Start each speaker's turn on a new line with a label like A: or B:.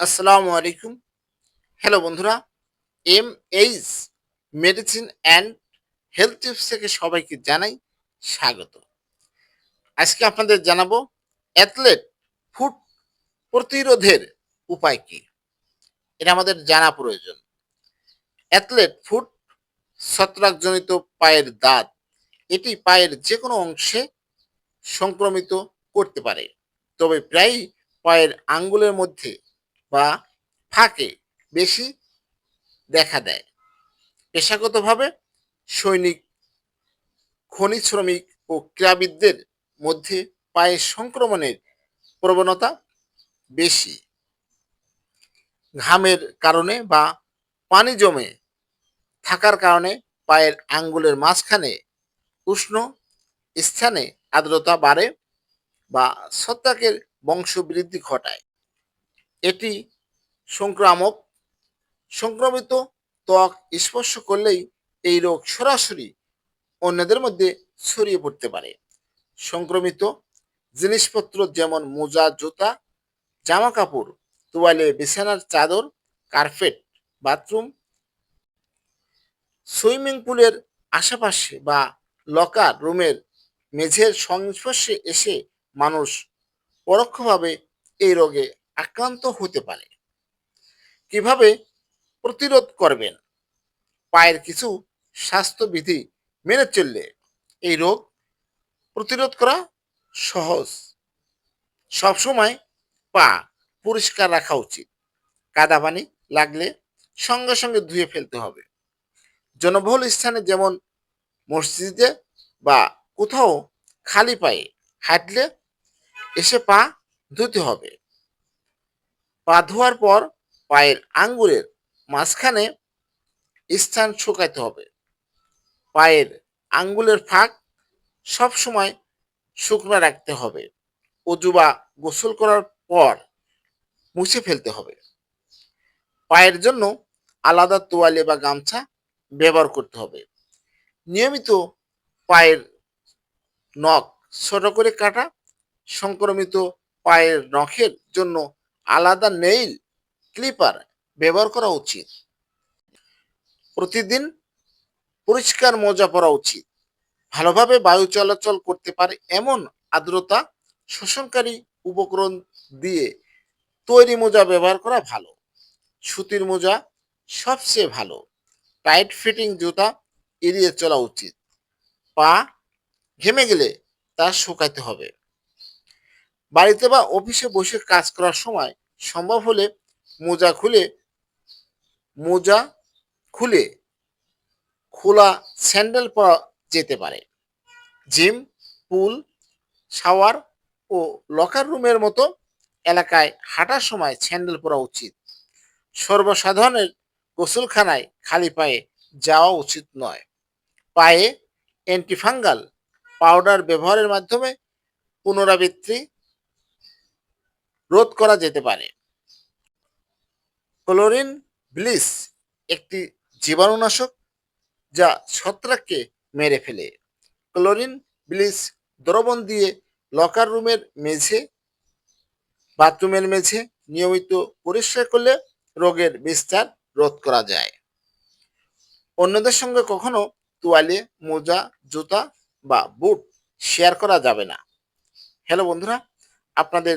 A: আসসালামু আলাইকুম। হ্যালো বন্ধুরা M H medicine and health tips থেকে সবাইকে জানাই স্বাগত। আজকে আপনাদের জানাব অ্যাথলেট ফুড প্রতিরোধের উপায় কি? এটা আমাদের জানা প্রয়োজন। অ্যাথলেট ফুট ছত্রাকজনিত পায়ের দাঁত, এটি পায়ের যে কোনো অংশে সংক্রমিত করতে পারে। তবে প্রায়ই পায়ের আঙ্গুলের মধ্যে বা ফাঁকে বেশি দেখা দেয়। পেশাগতভাবে সৈনিক, খনি শ্রমিক ও ক্রীড়াবিদদের মধ্যে পায়ের সংক্রমণের প্রবণতা বেশি। ঘামের কারণে বা পানি জমে থাকার কারণে পায়ের আঙ্গুলের মাঝখানে উষ্ণ স্থানে আর্দ্রতা বাড়ে বা ছত্রাকের বংশবৃদ্ধি ঘটায়। এটি সংক্রামক, সংক্রমিত ত্বক স্পর্শ করলেই এই রোগ সরাসরি অন্যদের মধ্যে ছড়িয়ে পড়তে পারে। সংক্রমিত জিনিসপত্র যেমন মোজা, জুতা জামা কাপড় তোয়ালে, বিছানার চাদর, কার্পেট, বাথরুম, সুইমিং পুলের আশেপাশে বা লকার রুমের মেঝের সংস্পর্শে এসে মানুষ পরোক্ষভাবে এই রোগে আক্রান্ত হতে পারে। কীভাবে প্রতিরোধ করবেন? পায়ের কিছু স্বাস্থ্যবিধি মেনে চললে এই রোগ প্রতিরোধ করা সহজ। সবসময় পা পরিষ্কার রাখা উচিত। কাদা পানি লাগলে সঙ্গে সঙ্গে ধুয়ে ফেলতে হবে। জনবহুল স্থানে যেমন মসজিদে বা কোথাও খালি পায়ে হাঁটলে এসে পা ধুতে হবে। পা ধোয়ার পর পায়ের আঙ্গুলের মাঝখানে স্থান শুকাইতে হবে। পায়ের আঙ্গুলের ফাঁক সবসময় শুকনো রাখতে হবে। অজু বা গোসল করার পর মুছে ফেলতে হবে। পায়ের জন্য আলাদা তোয়ালে বা গামছা ব্যবহার করতে হবে। নিয়মিত পায়ের নখ ছোট করে কাটা, সংক্রমিত পায়ের নখের জন্য আলাদা নেইল ক্লিপার ব্যবহার করা উচিত। প্রতিদিন পরিষ্কার মোজা পরা উচিত। ভালোভাবে বায়ু চলাচল করতে পারে এমন আর্দ্রতা শোষণকারী উপকরণ দিয়ে তৈরি মোজা ব্যবহার করা ভালো। সুতির মোজা সবচেয়ে ভালো। টাইট ফিটিং জুতা এড়িয়ে চলা উচিত। পা ঘেমে গেলে তা শুকাতে হবে। বাড়িতে বা অফিসে বসে কাজ করার সময় সম্ভব হলে মোজা খুলে মোজা খুলে খোলা স্যান্ডেল পরা যেতে পারে। জিম, পুল, শাওয়ার ও লকার রুমের মতো এলাকায় হাঁটার সময় স্যান্ডেল পরা উচিত। সর্বসাধারণের গোসলখানায় খালি পায়ে যাওয়া উচিত নয়। পায়ে অ্যান্টিফাঙ্গাল পাউডার ব্যবহারের মাধ্যমে পুনরাবৃত্তি রোধ করা যেতে পারে। ক্লোরিন ব্লিচ একটি জীবাণুনাশক যা ছত্রাককে মেরে ফেলে। ক্লোরিন ব্লিচ দ্রবণ দিয়ে লকার রুমের মেঝে বাথরুমের মেঝে নিয়মিত পরিষ্কার করলে রোগের বিস্তার রোধ করা যায়। অন্যদের সঙ্গে কখনো তোয়ালে, মোজা, জুতা বা বুট শেয়ার করা যাবে না। হ্যালো বন্ধুরা, আপনাদের